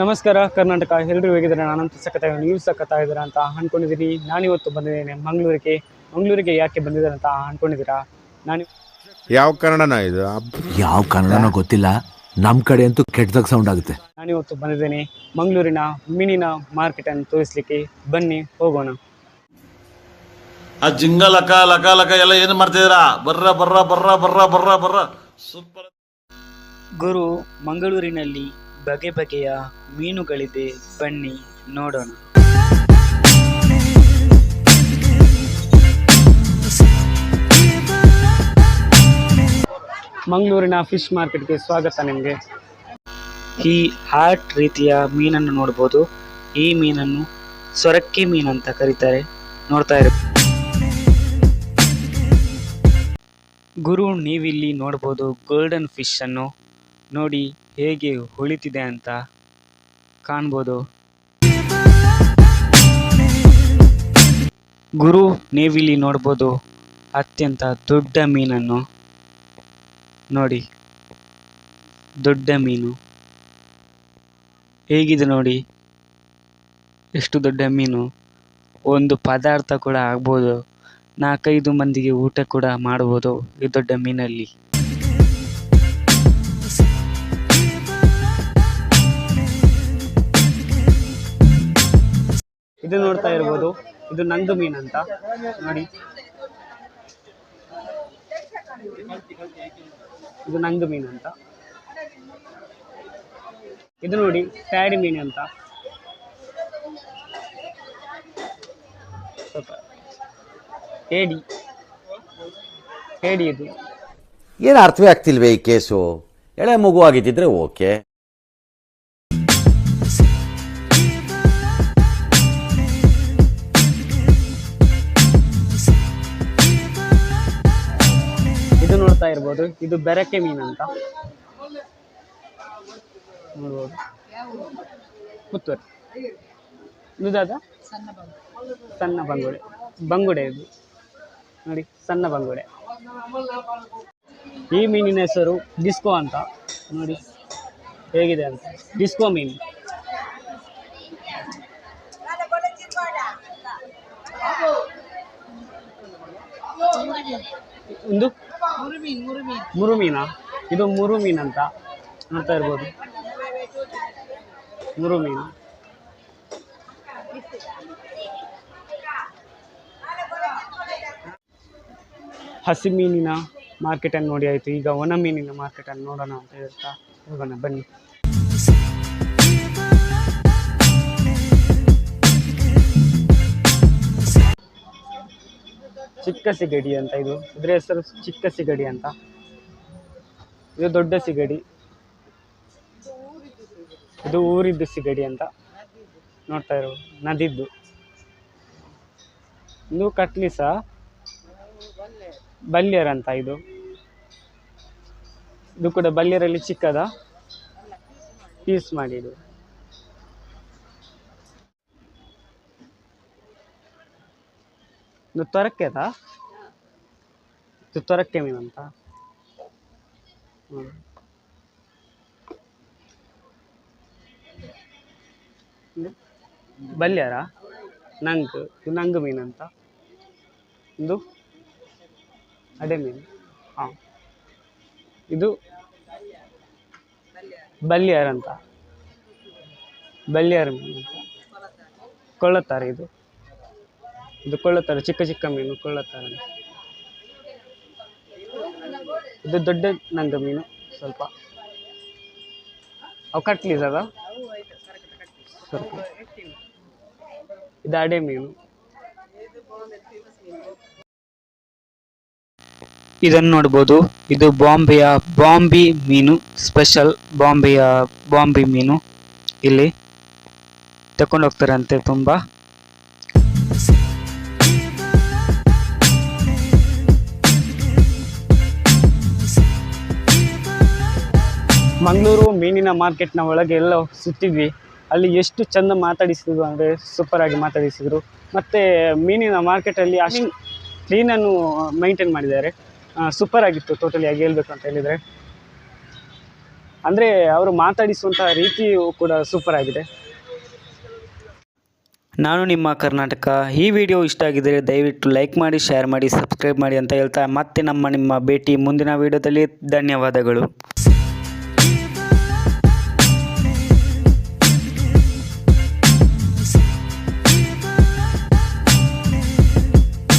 ನಮಸ್ಕಾರ ಕರ್ನಾಟಕ. ಎಲ್ಲರೂ ಹೇಗಿದ್ದಾರೆ? ನಾನಂತ ಸಖತ್ತ ನೀವು ಸಖತ್ತ ಇದ್ದೀರಾ ಅಂತ ಅನ್ಕೊಂಡಿದ್ದೀನಿ. ನಾನಿವತ್ತು ಬಂದಿದ್ದೇನೆ ಮಂಗಳೂರಿಗೆ. ಮಂಗಳೂರಿಗೆ ಯಾಕೆ ಬಂದಿದ್ದಾರೆ ಅಂತ ಅನ್ಕೊಂಡಿದ್ದೀರಾ? ನಾನು ಯಾವ ಕನ್ನಡನ ಇದು? ಯಾವ ಕನ್ನಡನೋ ಗೊತ್ತಿಲ್ಲ. ನಮ್ಮ ಕಡೆ ಅಂತೂ ಕೆಟ್ಟದಾಗ ಸೌಂಡ್ ಆಗುತ್ತೆ. ನಾನಿವತ್ತು ಬಂದಿದ್ದೇನೆ ಮಂಗಳೂರಿನ ಮೀನಿನ ಮಾರ್ಕೆಟ್ ಅನ್ನು ತೋರಿಸ್ಲಿಕ್ಕೆ. ಬನ್ನಿ ಹೋಗೋಣ. ಆ ಜಿಂಗ ಲಕ ಲಕ ಲಕ ಎಲ್ಲ ಏನು ಮಾಡ್ತಿದ್ದೀರಾ ಬರ್ರ ಬರ್ರ ಬರ್ರ ಬರ್ರ ಬರ್ರ ಬರ್ರ. ಸೂಪರ್. ಗುರು ಮಂಗಳೂರಿನಲ್ಲಿ ಬಗೆ ಬಗೆಯ ಮೀನುಗಳಿದೆ. ಬನ್ನಿ ನೋಡೋಣ. ಮಂಗಳೂರಿನ ಫಿಶ್ ಮಾರ್ಕೆಟ್ಗೆ ಸ್ವಾಗತ ನಿಮಗೆ. ಈ ಹಾರ್ಟ್ ರೀತಿಯ ಮೀನನ್ನು ನೋಡ್ಬೋದು. ಈ ಮೀನನ್ನು ಸೊರಕ್ಕೆ ಮೀನು ಅಂತ ಕರೀತಾರೆ. ನೋಡ್ತಾ ಇರ. ಗುರು ನೀವಿಲ್ಲಿ ನೋಡ್ಬೋದು ಗೋಲ್ಡನ್ ಫಿಶ್ ಅನ್ನು ನೋಡಿ. ಹೇಗೆ ಹೊಳಿತಿದೆ ಅಂತ ಕಾಣ್ಬೋದು. ಗುರು, ನೀವಿಲ್ಲಿ ನೋಡ್ಬೋದು ಅತ್ಯಂತ ದೊಡ್ಡ ಮೀನನ್ನು. ನೋಡಿ, ದೊಡ್ಡ ಮೀನು. ಹೇಗಿದೆ ನೋಡಿ, ಎಷ್ಟು ದೊಡ್ಡ ಮೀನು. ಒಂದು ಪದಾರ್ಥ ಕೂಡ ಆಗ್ಬೋದು. ನಾಲ್ಕೈದು ಮಂದಿಗೆ ಊಟ ಕೂಡ ಮಾಡ್ಬೋದು ಈ ದೊಡ್ಡ ಮೀನಲ್ಲಿ. ಇದು ನೋಡ್ತಾ ಇರ್ಬೋದು. ಇದು ನಂದು ಮೀನ್ ಅಂತ. ನೋಡಿ. ಇದು ನಂದು ಮೀನು ಅಂತ. ಇದು ನೋಡಿ ಪ್ಯಾಡಿ ಮೀನು ಅಂತ. ಏಡಿ ಏಡಿ ಇದು. ಏನು ಅರ್ಥವೇ ಆಗ್ತಿಲ್ವೇ ಈ ಕೇಸು? ಎಳೆ ಮಗು ಓಕೆ. ನೋಡ್ತಾ ಇರ್ಬೋದು ಇದು ಬೆರಕೆ ಮೀನು ಅಂತ. ನೋಡ್ಬೋದು. ಪುತ್ತೂರು ಇದಾದ ದಾದ ಸಣ್ಣ ಬಂಗುಡೆ. ಬಂಗುಡೆ ಇದು. ನೋಡಿ, ಸಣ್ಣ ಬಂಗುಡೆ. ಈ ಮೀನಿನ ಹೆಸರು ಡಿಸ್ಕೋ ಅಂತ. ನೋಡಿ, ಹೇಗಿದೆ ಅಂತ. ಡಿಸ್ಕೋ ಮೀನು. ಒಂದು ಮುರು ಮೀನಾ ಇದು ಮುರುಮೀನ್ ಅಂತ ನೋಡ್ತಾ ಇರ್ಬೋದು. ಮುರುಮೀನ್? ಹಸಿ ಮೀನಿನ ಮಾರ್ಕೆಟನ್ನು ನೋಡಿ ಆಯಿತು. ಈಗ ಒಣ ಮೀನಿನ ಮಾರ್ಕೆಟನ್ನು ನೋಡೋಣ ಅಂತ ಹೇಳ್ತಾ ಹೋಗೋಣ. ಬನ್ನಿ. ಚಿಕ್ಕ ಸಿಗಡಿ ಅಂತ ಇದು. ಇದ್ರ ಹೆಸರು ಚಿಕ್ಕ ಸಿಗಡಿ ಅಂತ. ಇದು ದೊಡ್ಡ ಸಿಗಡಿ. ಇದು ಊರಿದ್ದು ಸಿಗಡಿ ಅಂತ ನೋಡ್ತಾ ಇರೋ. ನದಿದ್ದು. ಇದು ಕಟ್ಲಿಸ ಬಲ್ಯರ್ ಅಂತ ಇದು. ಇದು ಕೂಡ ಬಲ್ಯರಲ್ಲಿ ಚಿಕ್ಕದ ಪೀಸ್ ಮಾಡಿದ್ದು ಇದು. ತೊರಕ್ಕೆ ಅದಾ ಇದು ತೊರಕ್ಕೆ ಮೀನು ಅಂತ. ಬಲ್ಯಾರ? ನಂಗ್ ನಂಗ್ ಮೀನು ಇದು ಅಡೆ ಮೀನು. ಹಾಂ. ಇದು ಬಲ್ಯಾರ್ ಅಂತ ಬಲ್ಯಾರ್ ಮೀನು ಅಂತ ಕೊಳ್ಳತ್ತಾರೆ ಇದು. ಇದು ಕೊಳ್ಳತ್ತಾರೆ, ಚಿಕ್ಕ ಚಿಕ್ಕ ಮೀನು ಕೊಳ್ಳತ್ತಾರೆ. ಇದು ದೊಡ್ಡ ನಂಗ ಮೀನು, ಸ್ವಲ್ಪ. ಅವು ಕಟ್ಲೀಸ್ ಅದ? ಇದು ಅಡೆ ಮೀನು. ಇದನ್ನು ನೋಡ್ಬೋದು. ಇದು ಬಾಂಬೆಯ ಬಾಂಬಿ ಮೀನು, ಸ್ಪೆಷಲ್ ಬಾಂಬೆಯ ಬಾಂಬಿ ಮೀನು ಇಲ್ಲಿ. ತಕೊಂಡು ಅಂತ ತುಂಬ. ಮಂಗಳೂರು ಮೀನಿನ ಮಾರ್ಕೆಟ್ನ ಒಳಗೆ ಎಲ್ಲ ಸುತ್ತಿದ್ವಿ ಅಲ್ಲಿ ಎಷ್ಟು ಚಂದ ಮಾತಾಡಿಸಿದ್ರು ಅಂದರೆ ಸೂಪರ್ ಆಗಿ ಮಾತಾಡಿಸಿದ್ರು. ಮತ್ತು ಮೀನಿನ ಮಾರ್ಕೆಟಲ್ಲಿ ಅಷ್ಟು ಕ್ಲೀನನ್ನು ಮೈಂಟೈನ್ ಮಾಡಿದ್ದಾರೆ. ಸೂಪರ್ ಆಗಿತ್ತು ಟೋಟಲಿ ಆಗಿ ಹೇಳ್ಬೇಕು ಅಂತ ಹೇಳಿದರೆ. ಅಂದರೆ ಅವರು ಮಾತಾಡಿಸುವಂಥ ರೀತಿಯು ಕೂಡ ಸೂಪರ್ ಆಗಿದೆ. ನಾನು ನಿಮ್ಮ ಕರ್ನಾಟಕ. ಈ ವಿಡಿಯೋ ಇಷ್ಟ ಆಗಿದ್ದರೆ ದಯವಿಟ್ಟು ಲೈಕ್ ಮಾಡಿ ಶೇರ್ ಮಾಡಿ ಸಬ್ಸ್ಕ್ರೈಬ್ ಮಾಡಿ ಅಂತ ಹೇಳ್ತಾ ಮತ್ತೆ ನಮ್ಮ ನಿಮ್ಮ ಭೇಟಿ ಮುಂದಿನ ವಿಡಿಯೋದಲ್ಲಿ. ಧನ್ಯವಾದಗಳು.